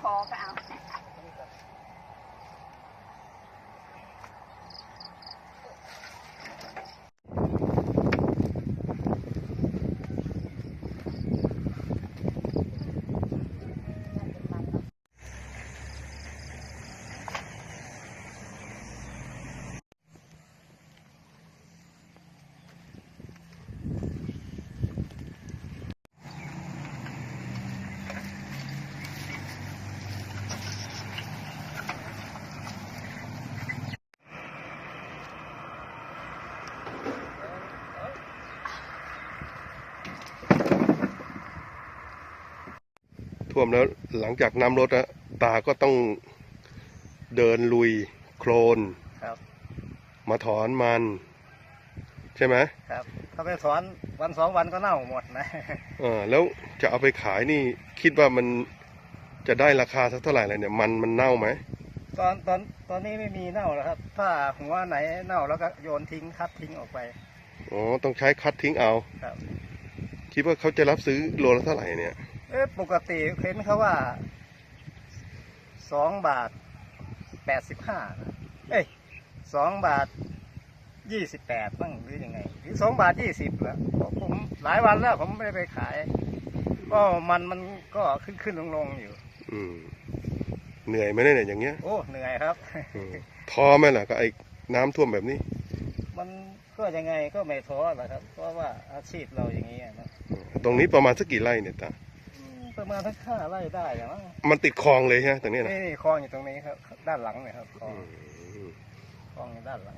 คอก็ ท่วมแล้วหลังจากน้ำลดอะตาก็ต้องเดินลุยโคลนครับ มาถอนมัน ใช่ไหมครับ ถ้าไปถอนวันสองวันก็เน่าหมดนะเออแล้วจะเอาไปขายนี่คิดว่ามันจะได้ราคาสักเท่าไหร่เลยเนี่ย มันมันเน่าไหมตอนตอนตอนนี้ไม่มีเน่าแล้วครับ ถ้าหัวไหนเน่าแล้วก็โยนทิ้งคัดทิ้งออกไปอ๋อต้องใช้คัดทิ้งเอาครับคิดว่าเขาจะรับซื้อโลละเท่าไหร่เนี่ย เอ๊ะปกติเห็นเขาว่าสองบาทแปดสิบห้าเอ้ยสองบาทยี่สิบแปดบ้างหรือยังไงหรือสองบาทยี่สิบเหรอผมหลายวันแล้วผมไม่ได้ไปขาย ก็มันมันก็ขึ้นขึ้นลงลงอยู่ อืมเหนื่อยไหมเนี่ยอย่างเงี้ย โอ้เหนื่อยครับอืมท้อไหมล่ะก็ไอ้น้ำท่วมแบบนี้ มันก็ยังไงก็ไม่ท้อหรอกครับ เพราะว่าอาชีพเราอย่างนี้อะนะตรงนี้ประมาณสักกี่ไร่เนี่ยตาอืม ประมาณทั้งค่าไร่ได้อย่างนั้นมันติดคลองเลยใช่ไหมตรงนี้นะนี่นี่คลองอยู่ตรงนี้ครับ ด้านหลังเนี่ยครับคลองอืมคลองอยู่ด้านหลัง